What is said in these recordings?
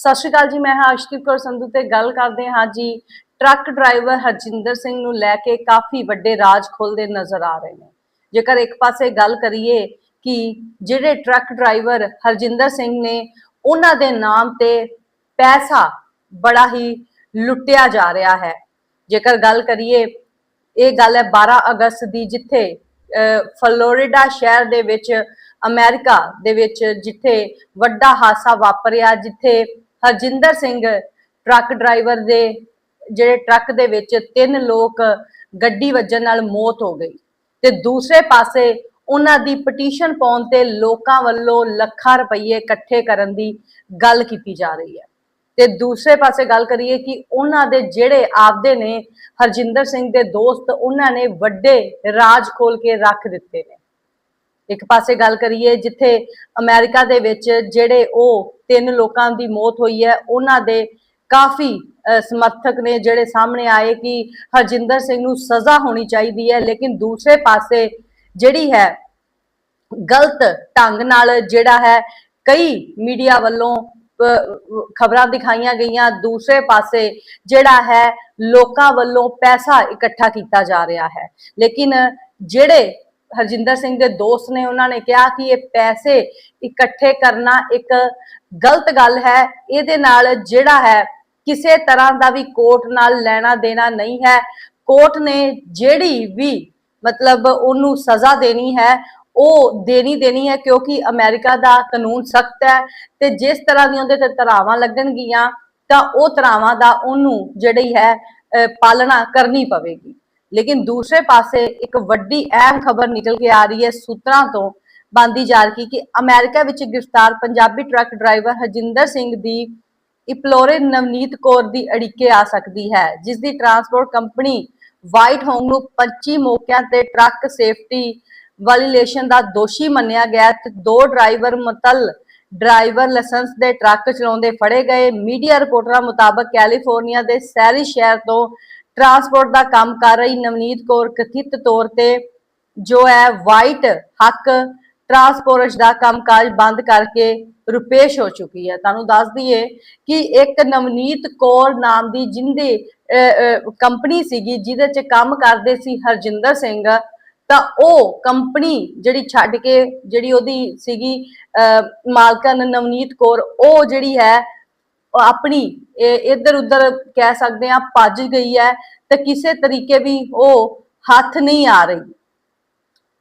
ਸਤਿ ਸ਼੍ਰੀ ਅਕਾਲ ਜੀ ਮੈਂ ਹਾਂ ਅਸ਼ਦੀਪ ਕੌਰ ਸੰਧੂ ਤੇ ਗੱਲ ਕਰਦੇ ਹਾਂ ਜੀ। ਟਰੱਕ ਡਰਾਈਵਰ ਹਰਜਿੰਦਰ ਸਿੰਘ ਨੂੰ ਲੈ ਕੇ ਕਾਫੀ ਵੱਡੇ ਰਾਜ ਖੋਲਦੇ ਨਜ਼ਰ ਆ ਰਹੇ ਨੇ। ਜੇਕਰ ਇੱਕ ਪਾਸੇ ਗੱਲ ਕਰੀਏ ਕਿ ਜਿਹੜੇ ਟਰੱਕ ਡਰਾਈਵਰ ਹਰਜਿੰਦਰ ਸਿੰਘ ਨੇ ਉਹਨਾਂ ਦੇ ਨਾਮ ਤੇ ਪੈਸਾ ਬੜਾ ਹੀ ਲੁੱਟਿਆ ਜਾ ਰਿਹਾ ਹੈ। ਜੇਕਰ ਗੱਲ ਕਰੀਏ ਇਹ ਗੱਲ ਹੈ 12 ਅਗਸਤ ਦੀ ਜਿੱਥੇ ਅਹ, ਫਲੋਰੀਡਾ ਸ਼ਹਿਰ ਦੇ ਵਿੱਚ ਅਮਰੀਕਾ ਦੇ ਵਿੱਚ ਜਿੱਥੇ ਵੱਡਾ ਹਾਦਸਾ ਵਾਪਰਿਆ ਜਿੱਥੇ ਹਰਜਿੰਦਰ ਸਿੰਘ, ਟਰੱਕ ਡਰਾਈਵਰ ਦੇ, ਜਿਹੜੇ ਟਰੱਕ ਦੇ ਵਿੱਚ ਤਿੰਨ ਲੋਕ ਗੱਡੀ ਵੱਜਣ ਨਾਲ ਮੌਤ ਹੋ ਗਈ ਤੇ ਦੂਸਰੇ ਪਾਸੇ ਉਹਨਾਂ ਦੀ ਪਟੀਸ਼ਨ ਪਾਉਣ ਤੇ ਲੋਕਾਂ ਵੱਲੋਂ ਲੱਖਾਂ ਰੁਪਏ ਇਕੱਠੇ ਕਰਨ ਦੀ ਗੱਲ ਕੀਤੀ ਜਾ ਰਹੀ ਹੈ। ਤੇ ਦੂਸਰੇ ਪਾਸੇ ਗੱਲ ਕਰੀਏ ਕਿ ਉਹਨਾਂ ਦੇ ਜਿਹੜੇ ਆਪਦੇ ਨੇ, ਹਰਜਿੰਦਰ ਸਿੰਘ ਦੇ ਦੋਸਤ, ਉਹਨਾਂ ਨੇ ਵੱਡੇ ਰਾਜ ਖੋਲ ਕੇ ਰੱਖ ਦਿੱਤੇ ਨੇ। ਇੱਕ ਪਾਸੇ ਗੱਲ ਕਰੀਏ ਜਿੱਥੇ ਅਮਰੀਕਾ ਦੇ ਵਿੱਚ ਜਿਹੜੇ ਉਹ ਤਿੰਨ ਲੋਕਾਂ ਦੀ ਮੌਤ ਹੋਈ ਹੈ। ਉਹਨਾਂ ਦੇ ਕਾਫੀ ਸਮਰਥਕ ਨੇ ਜਿਹੜੇ ਸਾਹਮਣੇ ਆਏ ਕਿ ਹਰਜਿੰਦਰ ਸਿੰਘ ਨੂੰ ਸਜ਼ਾ ਹੋਣੀ ਚਾਹੀਦੀ ਹੈ, ਲੇਕਿਨ ਦੂਸਰੇ ਪਾਸੇ ਜਿਹੜੀ ਹੈ, ਗਲਤ ਢੰਗ ਨਾਲ ਜਿਹੜਾ ਹੈ, ਕਈ ਮੀਡੀਆ ਵੱਲੋਂ ਖਬਰਾਂ ਦਿਖਾਈਆਂ ਗਈਆਂ। ਦੂਸਰੇ ਪਾਸੇ ਜਿਹੜਾ ਹੈ, ਲੋਕਾਂ ਵੱਲੋਂ ਪੈਸਾ ਇਕੱਠਾ ਕੀਤਾ ਜਾ ਰਿਹਾ ਹੈ। ਲੇਕਿਨ ਜਿਹੜੇ ਹਰਜਿੰਦਰ ਸਿੰਘ ਦੇ ਦੋਸਤ ਨੇ ਉਹਨਾਂ ਨੇ ਕਿਹਾ ਕਿ ਇਹ ਪੈਸੇ ਇਕੱਠੇ ਕਰਨਾ ਇੱਕ ਗਲਤ ਗੱਲ ਹੈ। ਇਹਦੇ ਨਾਲ ਜਿਹੜਾ ਹੈ, ਕਿਸੇ ਤਰ੍ਹਾਂ ਦਾ ਵੀ ਕੋਰਟ ਨਾਲ ਲੈਣਾ ਦੇਣਾ ਨਹੀਂ ਹੈ। ਕੋਰਟ ਨੇ ਜਿਹੜੀ ਵੀ ਮਤਲਬ ਉਹਨੂੰ ਸਜ਼ਾ ਦੇਣੀ ਹੈ, ਉਹ ਦੇਣੀ ਦੇਣੀ ਹੈ ਕਿਉਂਕਿ ਅਮਰੀਕਾ ਦਾ ਕਾਨੂੰਨ ਸਖਤ ਹੈ ਤੇ ਜਿਸ ਤਰ੍ਹਾਂ ਦੀਆਂ ਉਹਦੇ ਤੇ ਧਾਰਾਵਾਂ ਲੱਗਣਗੀਆਂ ਤਾਂ ਉਹ ਧਾਰਾਵਾਂ ਦਾ ਉਹਨੂੰ ਜਿਹੜੀ ਹੈ ਪਾਲਣਾ ਕਰਨੀ ਪਵੇਗੀ। ਲੇਕਿਨ ਦੂਸਰੇ ਪਾਸੇ ਇੱਕ ਵੱਡੀ ਅਹਿਮ ਖਬਰ ਨਿਕਲ ਕੇ ਆ ਰਹੀ ਹੈ ਸੂਤਰਾਂ ਤੋਂ ਬੰਦੀ ਜਾ ਰਹੀ ਕਿ ਅਮਰੀਕਾ ਵਿੱਚ ਗ੍ਰਿਫਤਾਰ ਪੰਜਾਬੀ ਟਰੱਕ ਡਰਾਈਵਰ ਹਰਜਿੰਦਰ ਸਿੰਘ ਦੀ ਇਪਲੋਰੇ ਨਵਨੀਤ ਕੌਰ ਦੀ ਅੜਿੱਕੇ ਆ ਸਕਦੀ ਹੈ ਜਿਸ ਦੀ ਟਰਾਂਸਪੋਰਟ ਕੰਪਨੀ ਵਾਈਟ ਹੋਮ ਨੂੰ 25 ਮੌਕਿਆਂ ਤੇ ਟਰੱਕ ਸੇਫਟੀ ਵਾਇਲੇਸ਼ਨ ਦਾ ਦੋਸ਼ੀ ਮੰਨਿਆ ਗਿਆ ਤੇ ਦੋ ਡਰਾਈਵਰ ਮੁਤਲ ਡਰਾਈਵਰ ਲਾਇਸੈਂਸ ਦੇ ਟਰੱਕ ਚਲਾਉਂਦੇ ਫੜੇ ਗਏ। ਮੀਡੀਆ ਰਿਪੋਰਟਰਾਂ ਮੁਤਾਬਕ ਕੈਲੀਫੋਰਨੀਆ ਦੇ ਸੈਰੀ ਸ਼ਹਿਰ ਤੋਂ ਟਰਾਂਸਪੋਰਟ ਦਾ ਕੰਮ ਕਰ ਰਹੀ ਨਵਨੀਤ ਕੌਰ ਕਥਿਤ ਤੌਰ ਤੇ ਜੋ ਹੈ ਵਾਈਟ ਹੱਕ ਟਰਾਂਸਪੋਰਟ ਦਾ ਕੰਮਕਾਜ ਬੰਦ ਕਰਕੇ ਰੁਪੇਸ਼ ਹੋ ਚੁੱਕੀ ਹੈ। ਤੁਹਾਨੂੰ ਦੱਸ ਦਈਏ ਕਿ ਇੱਕ ਨਵਨੀਤ ਕੌਰ ਨਾਮ ਦੀ ਜਿੰਦੇ ਕੰਪਨੀ ਸੀਗੀ ਜਿਹਦੇ ਚ ਕੰਮ ਕਰਦੇ ਸੀ ਹਰਜਿੰਦਰ ਸਿੰਘ ਤਾਂ ਉਹ ਕੰਪਨੀ ਜਿਹੜੀ ਛੱਡ ਕੇ ਜਿਹੜੀ ਉਹਦੀ ਸੀਗੀ ਅਹ, ਮਾਲਕਨ ਨਵਨੀਤ ਕੌਰ ਉਹ ਜਿਹੜੀ ਹੈ ਆਪਣੀ ਇੱਧਰ ਉੱਧਰ ਕਹਿ ਸਕਦੇ ਆ ਭੱਜ ਗਈ ਹੈ ਤੇ ਕਿਸੇ ਤਰੀਕੇ ਵੀ ਉਹ ਹੱਥ ਨਹੀਂ ਆ ਰਹੀ।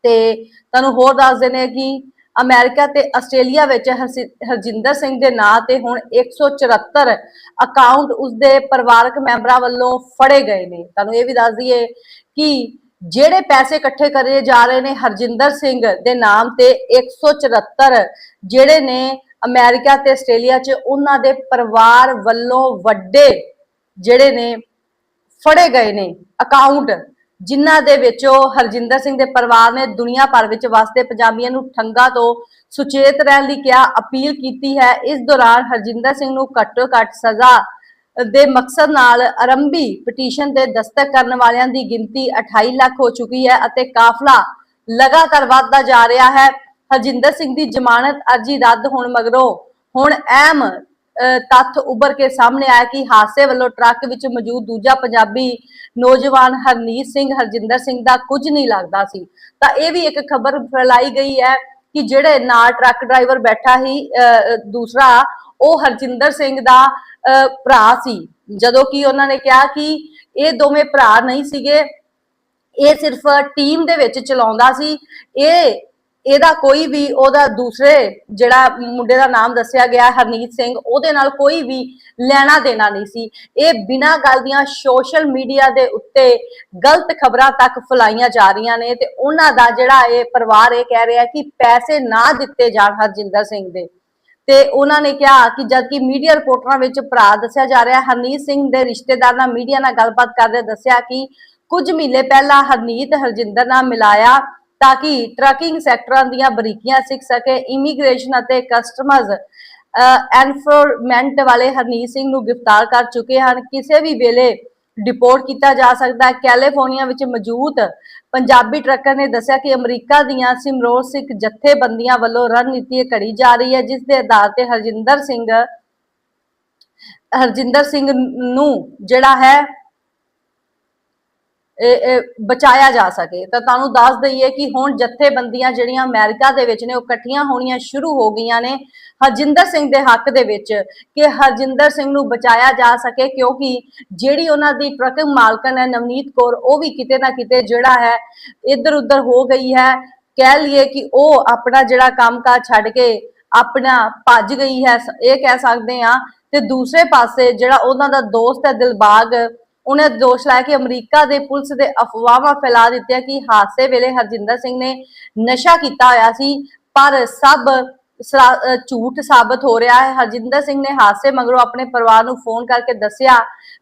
ਤੇ ਤੁਹਾਨੂੰ ਹੋਰ ਦੱਸਦੇ ਨੇ ਕਿ ਅਮਰੀਕਾ ਤੇ ਆਸਟ੍ਰੇਲੀਆ ਵਿੱਚ ਹਰਜਿੰਦਰ ਸਿੰਘ ਦੇ ਨਾਂ ਤੇ ਹੁਣ 174 ਅਕਾਊਂਟ ਉਸਦੇ ਪਰਿਵਾਰਕ ਮੈਂਬਰਾਂ ਵੱਲੋਂ ਫੜੇ ਗਏ ਨੇ। ਤੁਹਾਨੂੰ ਇਹ ਵੀ ਦੱਸ ਦਈਏ ਕਿ ਜਿਹੜੇ ਪੈਸੇ ਇਕੱਠੇ ਕਰੇ ਜਾ ਰਹੇ ਨੇ ਹਰਜਿੰਦਰ ਸਿੰਘ ਦੇ ਨਾਮ ਤੇ 174 ਜਿਹੜੇ ਨੇ ਅਮਰੀਕਾ ਤੇ ਆਸਟ੍ਰੇਲੀਆ 'ਚ ਉਹਨਾਂ ਦੇ ਪਰਿਵਾਰ ਵੱਲੋਂ ਵੱਡੇ ਜਿਹੜੇ ਨੇ, ਫੜੇ ਗਏ ਨੇ ਅਕਾਊਂਟ ਜਿਨ੍ਹਾਂ ਦੇ ਵਿੱਚੋਂ ਹਰਜਿੰਦਰ ਸਿੰਘ ਦੇ ਪਰਿਵਾਰ ਨੇ ਦੁਨੀਆ ਭਰ ਵਿੱਚ ਵਸਦੇ ਪੰਜਾਬੀਆਂ ਨੂੰ ਠੰਗਾ ਤੋਂ ਸੁਚੇਤ ਰਹਿਣ ਦੀ ਕਿਹਾ, ਅਪੀਲ ਕੀਤੀ ਹੈ। ਇਸ ਦੌਰਾਨ ਹਰਜਿੰਦਰ ਸਿੰਘ ਨੂੰ ਘੱਟੋ ਘੱਟ ਸਜ਼ਾ ਦੇ ਮਕਸਦ ਨਾਲ ਆਰੰਭੀ ਪਟੀਸ਼ਨ ਤੇ ਦਸਤਕ ਕਰਨ ਵਾਲਿਆਂ ਦੀ ਗਿਣਤੀ 28 ਲੱਖ ਹੋ ਚੁੱਕੀ ਹੈ ਅਤੇ ਕਾਫਲਾ ਲਗਾਤਾਰ ਵਧਦਾ ਜਾ ਰਿਹਾ ਹੈ। ਹਰਜਿੰਦਰ ਸਿੰਘ ਦੀ ਜ਼ਮਾਨਤ ਅਰਜੀ ਰੱਦ ਹੋਣ ਮਗਰੋਂ ਹੁਣ ਅਹਿਮ ਤੱਥ ਉੱਭਰ ਕੇ ਸਾਹਮਣੇ ਆਇਆ ਕਿ ਹਾਦਸੇ ਵੱਲੋਂ ਟਰੱਕ ਵਿੱਚ ਮੌਜੂਦ ਦੂਜਾ ਪੰਜਾਬੀ ਨੌਜਵਾਨ ਹਰਨੀਤ ਸਿੰਘ ਹਰਜਿੰਦਰ ਸਿੰਘ ਦਾ ਕੁਝ ਨਹੀਂ ਲੱਗਦਾ ਸੀ। ਤਾਂ ਇਹ ਵੀ ਇੱਕ ਖਬਰ ਫੈਲਾਈ ਗਈ ਹੈ ਕਿ ਜਿਹੜੇ ਨਾਲ ਟਰੱਕ ਡਰਾਈਵਰ ਬੈਠਾ ਸੀ ਅਹ, ਦੂਸਰਾ ਉਹ ਹਰਜਿੰਦਰ ਸਿੰਘ ਦਾ ਅਹ, ਭਰਾ ਸੀ। ਜਦੋਂ ਕਿ ਉਹਨਾਂ ਨੇ ਕਿਹਾ ਕਿ ਇਹ ਦੋਵੇਂ ਭਰਾ ਨਹੀਂ ਸੀਗੇ ਇਹ ਸਿਰਫ ਟੀਮ ਦੇ ਵਿੱਚ ਚਲਾਉਂਦਾ ਸੀ। ਇਹ ਇਹਦਾ ਕੋਈ ਵੀ ਉਹਦਾ ਦੂਸਰੇ ਜਿਹੜਾ ਮੁੰਡੇ ਦਾ ਨਾਮ ਦੱਸਿਆ ਗਿਆ ਹਰਨੀਤ ਸਿੰਘ, ਉਹਦੇ ਨਾਲ ਕੋਈ ਵੀ ਲੈਣਾ ਦੇਣਾ ਨਹੀਂ ਸੀ। ਇਹ ਬਿਨਾਂ ਗੱਲ ਦੀਆਂ ਸੋਸ਼ਲ ਮੀਡੀਆ ਦੇ ਉੱਤੇ ਗਲਤ ਖਬਰਾਂ ਤੱਕ ਫਲਾਈਆਂ ਜਾ ਰਹੀਆਂ ਨੇ ਤੇ ਉਹਨਾਂ ਦਾ ਜਿਹੜਾ ਇਹ ਪਰਿਵਾਰ ਇਹ ਕਹਿ ਰਿਹਾ ਕਿ ਪੈਸੇ ਨਾ ਦਿੱਤੇ ਜਾਣ ਹਰਜਿੰਦਰ ਸਿੰਘ ਦੇ। ਤੇ ਉਹਨਾਂ ਨੇ ਕਿਹਾ ਕਿ ਜਦ ਕਿ ਮੀਡੀਆ ਰਿਪੋਰਟਰਾਂ ਵਿੱਚ ਭਰਾ ਦੱਸਿਆ ਜਾ ਰਿਹਾ, ਹਰਨੀਤ ਸਿੰਘ ਦੇ ਰਿਸ਼ਤੇਦਾਰ ਨਾਲ ਮੀਡੀਆ ਨਾਲ ਗੱਲਬਾਤ ਕਰਦੇ ਦੱਸਿਆ ਕਿ ਕੁਝ ਮਹੀਨੇ ਪਹਿਲਾਂ ਹਰਨੀਤ ਹਰਜਿੰਦਰ ਨਾਲ ਮਿਲਾਇਆ ਤਾਂ ਕਿ ਟਰੱਕਿੰਗ ਸੈਕਟਰਾਂ ਦੀਆਂ ਬਰੀਕੀਆਂ ਸਿੱਖ ਸਕੇ ਇਮੀਗ੍ਰੇਸ਼ਨ ਅਤੇ ਕਸਟਮਰਜ਼ ਐਨਫੋਰਸਮੈਂਟ ਵਾਲੇ ਹਰਨੀਤ ਸਿੰਘ ਨੂੰ ਗ੍ਰਿਫਤਾਰ ਕਰ ਚੁੱਕੇ ਹਨ। ਕਿਸੇ ਵੀ ਵੇਲੇ ਡਿਪੋਰਟ ਕੀਤਾ ਜਾ ਸਕਦਾ ਹੈ। ਕੈਲੀਫੋਰਨੀਆ ਵਿੱਚ ਮੌਜੂਦ ਪੰਜਾਬੀ ਟਰੱਕਰ ਨੇ ਦੱਸਿਆ ਕਿ ਅਮਰੀਕਾ ਦੀਆਂ ਸਿਮਰੋਰ ਸਿੱਖ ਜਥੇਬੰਦੀਆਂ ਵੱਲੋਂ ਰਣਨੀਤੀ ਘੜੀ ਜਾ ਰਹੀ ਹੈ, ਜਿਸ ਦੇ ਆਧਾਰ ਤੇ ਹਰਜਿੰਦਰ ਸਿੰਘ ਹਰਜਿੰਦਰ ਸਿੰਘ ਨੂੰ ਜਿਹੜਾ ਹੈ ਬਚਾਇਆ ਜਾ ਸਕੇ। ਤਾਂ ਤੁਹਾਨੂੰ ਦੱਸ ਦਈਏ ਕਿ ਹੁਣ ਜਥੇਬੰਦੀਆਂ ਜਿਹੜੀਆਂ ਅਮਰੀਕਾ ਦੇ ਵਿੱਚ ਨੇ, ਉਹ ਇਕੱਠੀਆਂ ਹੋਣੀਆਂ ਸ਼ੁਰੂ ਹੋ ਗਈਆਂ ਨੇ ਹਰਜਿੰਦਰ ਸਿੰਘ ਦੇ ਹੱਕ ਦੇ ਵਿੱਚ ਕਿ ਹਰਜਿੰਦਰ ਸਿੰਘ ਨੂੰ ਬਚਾਇਆ ਜਾ ਸਕੇ, ਕਿਉਂਕਿ ਜਿਹੜੀ ਉਹਨਾਂ ਦੀ ਟਰੱਕ ਮਾਲਕਨ ਹੈ ਨਵਨੀਤ ਕੌਰ, ਉਹ ਵੀ ਕਿਤੇ ਨਾ ਕਿਤੇ ਜਿਹੜਾ ਹੈ ਇੱਧਰ ਉੱਧਰ ਹੋ ਗਈ ਹੈ। ਕਹਿ ਲਈਏ ਕਿ ਉਹ ਆਪਣਾ ਜਿਹੜਾ ਕੰਮਕਾਜ ਛੱਡ ਕੇ ਆਪਣਾ ਭੱਜ ਗਈ ਹੈ, ਇਹ ਕਹਿ ਸਕਦੇ ਆ ਤੇ ਦੂਸਰੇ ਪਾਸੇ ਜਿਹੜਾ ਉਹਨਾਂ ਦਾ ਦੋਸਤ ਹੈ ਦਿਲਬਾਗ ਉਹਨੇ ਦੋਸ਼ ਲਾਇਆ ਕਿ ਅਮਰੀਕਾ ਦੇ ਪੁਲਿਸ ਦੇ ਅਫਵਾਹਾਂ ਫੈਲਾ ਦਿੱਤੀਆਂ ਕਿ ਹਾਦਸੇ ਵੇਲੇ ਹਰਜਿੰਦਰ ਸਿੰਘ ਨੇ ਨਸ਼ਾ ਕੀਤਾ ਹੋਇਆ ਸੀ, ਪਰ ਸਭ ਝੂਠ ਸਾਬਤ ਹੋ ਰਿਹਾ ਹੈ। ਹਰਜਿੰਦਰ ਸਿੰਘ ਨੇ ਹਾਦਸੇ ਮਗਰੋਂ ਆਪਣੇ ਪਰਿਵਾਰ ਨੂੰ ਫੋਨ ਕਰਕੇ ਦੱਸਿਆ,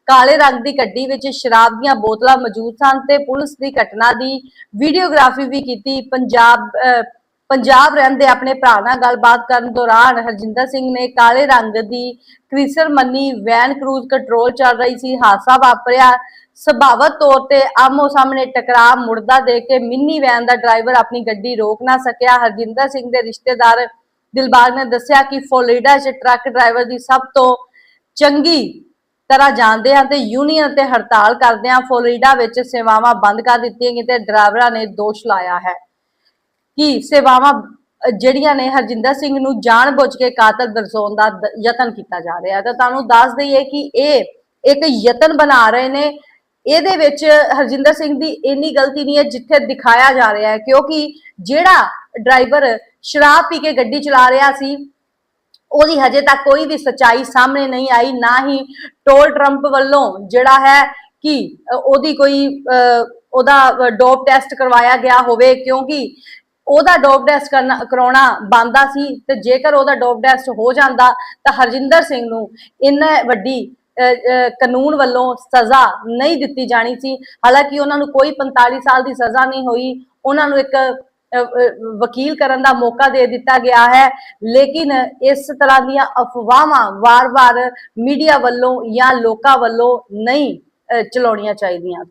ਕਾਲੇ ਰੰਗ ਦੀ ਗੱਡੀ ਵਿੱਚ ਸ਼ਰਾਬ ਦੀਆਂ ਬੋਤਲਾਂ ਮੌਜੂਦ ਸਨ ਤੇ ਪੁਲਿਸ ਦੀ ਘਟਨਾ ਦੀ ਵੀਡੀਓਗ੍ਰਾਫੀ ਵੀ ਕੀਤੀ। ਪੰਜਾਬ, ਅਹ ਪੰਜਾਬ ਰਹਿੰਦੇ ਆਪਣੇ ਭਰਾ ਨਾਲ ਗੱਲਬਾਤ ਕਰਨ ਦੌਰਾਨ ਹਰਜਿੰਦਰ ਸਿੰਘ ਨੇ ਕਾਲੇ ਰੰਗ ਦੀ ਕ੍ਰਿਸਰ ਮੰਨੀ ਵੈਨ ਕਰੂਜ਼ ਕੰਟਰੋਲ ਚੱਲ ਰਹੀ ਸੀ। ਹਾਦਸਾ ਵਾਪਰਿਆ। ਸੁਭਾਵਤ ਤੌਰ ਤੇ ਆਮੋ ਸਾਹਮਣੇ ਟਕਰਾਅ ਮੁੜਦਾ ਦੇ ਕੇ ਮਿੰਨੀ ਵੈਨ ਦਾ ਡਰਾਈਵਰ ਆਪਣੀ ਗੱਡੀ ਰੋਕ ਨਾ ਸਕਿਆ। ਹਰਜਿੰਦਰ ਸਿੰਘ ਦੇ ਰਿਸ਼ਤੇਦਾਰ ਦਿਲਬਾਗ ਨੇ ਦੱਸਿਆ ਕਿ ਫਲੋਰੀਡਾ 'ਚ ਟਰੱਕ ਡਰਾਈਵਰ ਦੀ ਸਭ ਤੋਂ ਚੰਗੀ ਤਰ੍ਹਾਂ ਜਾਣਦੇ ਹਾਂ ਤੇ ਯੂਨੀਅਨ ਤੇ ਹੜਤਾਲ ਕਰਦੇ ਹਨ। ਫਲੋਰੀਡਾ ਵਿੱਚ ਸੇਵਾਵਾਂ ਬੰਦ ਕਰ ਦਿੱਤੀਆਂ ਗਈਆਂ ਤੇ ਡਰਾਈਵਰਾਂ ਨੇ ਦੋਸ਼ ਲਾਇਆ ਹੈ। ਕਿ ਸੇਵਾਵਾਂ ਜਿਹੜੀਆਂ ਨੇ ਹਰਜਿੰਦਰ ਸਿੰਘ ਨੂੰ ਜਾਣਬੁੱਝ ਕੇ ਕਾਤਲ ਦਰਸਾਉਣ ਦਾ ਯਤਨ ਕੀਤਾ ਜਾ ਰਿਹਾ ਤਾਂ ਤੁਹਾਨੂੰ ਦੱਸ ਦਈਏ ਕਿ ਇਹ ਇੱਕ ਯਤਨ ਬਣਾ ਰਹੇ ਨੇ। ਇਹਦੇ ਵਿੱਚ ਹਰਜਿੰਦਰ ਸਿੰਘ ਦੀ ਇੰਨੀ ਗਲਤੀ ਨਹੀਂ ਹੈ ਜਿੱਥੇ ਦਿਖਾਇਆ ਜਾ ਰਿਹਾ ਹੈ। ਕਿਉਂਕਿ ਜਿਹੜਾ ਡਰਾਈਵਰ ਸ਼ਰਾਬ ਪੀ ਕੇ ਗੱਡੀ ਚਲਾ ਰਿਹਾ ਸੀ ਉਹਦੀ ਹਜੇ ਤੱਕ ਕੋਈ ਵੀ ਸਚਾਈ ਸਾਹਮਣੇ ਨਹੀਂ ਆਈ ਨਾ ਹੀ ਟੋਲ ਟਰੰਪ ਵੱਲੋਂ ਜਿਹੜਾ ਹੈ ਕਿ ਉਹਦੀ ਕੋਈ ਅ, ਉਹਦਾ ਡੋਪ ਟੈਸਟ ਕਰਵਾਇਆ ਗਿਆ ਹੋਵੇ। ਕਿਉਂਕਿ ਉਹਦਾ ਡੋਪ ਟੈਸਟ ਕਰਨਾ, ਕਰਾਉਣਾ ਬੰਦਾ ਸੀ ਤੇ ਜੇਕਰ ਉਹਦਾ ਡੋਪ ਟੈਸਟ ਹੋ ਜਾਂਦਾ ਤਾਂ ਹਰਜਿੰਦਰ ਸਿੰਘ ਨੂੰ ਇੰਨਾ ਵੱਡੀ ਕਾਨੂੰਨ ਵੱਲੋਂ ਸਜ਼ਾ ਨਹੀਂ ਦਿੱਤੀ ਜਾਣੀ ਸੀ। ਹਾਲਾਂਕਿ ਉਹਨਾਂ ਨੂੰ ਕੋਈ 45 ਸਾਲ ਦੀ ਸਜ਼ਾ ਨਹੀਂ ਹੋਈ। ਉਹਨਾਂ ਨੂੰ ਇੱਕ ਵਕੀਲ ਕਰਨ ਦਾ ਮੌਕਾ ਦੇ ਦਿੱਤਾ ਗਿਆ ਹੈ। ਲੇਕਿਨ ਇਸ ਤਰ੍ਹਾਂ ਦੀਆਂ ਅਫਵਾਹਾਂ ਵਾਰ-ਵਾਰ ਮੀਡੀਆ ਵੱਲੋਂ ਜਾਂ ਲੋਕਾਂ ਵੱਲੋਂ ਨਹੀਂ ਚਲਾਉਣੀਆਂ ਚਾਹੀਦੀਆਂ।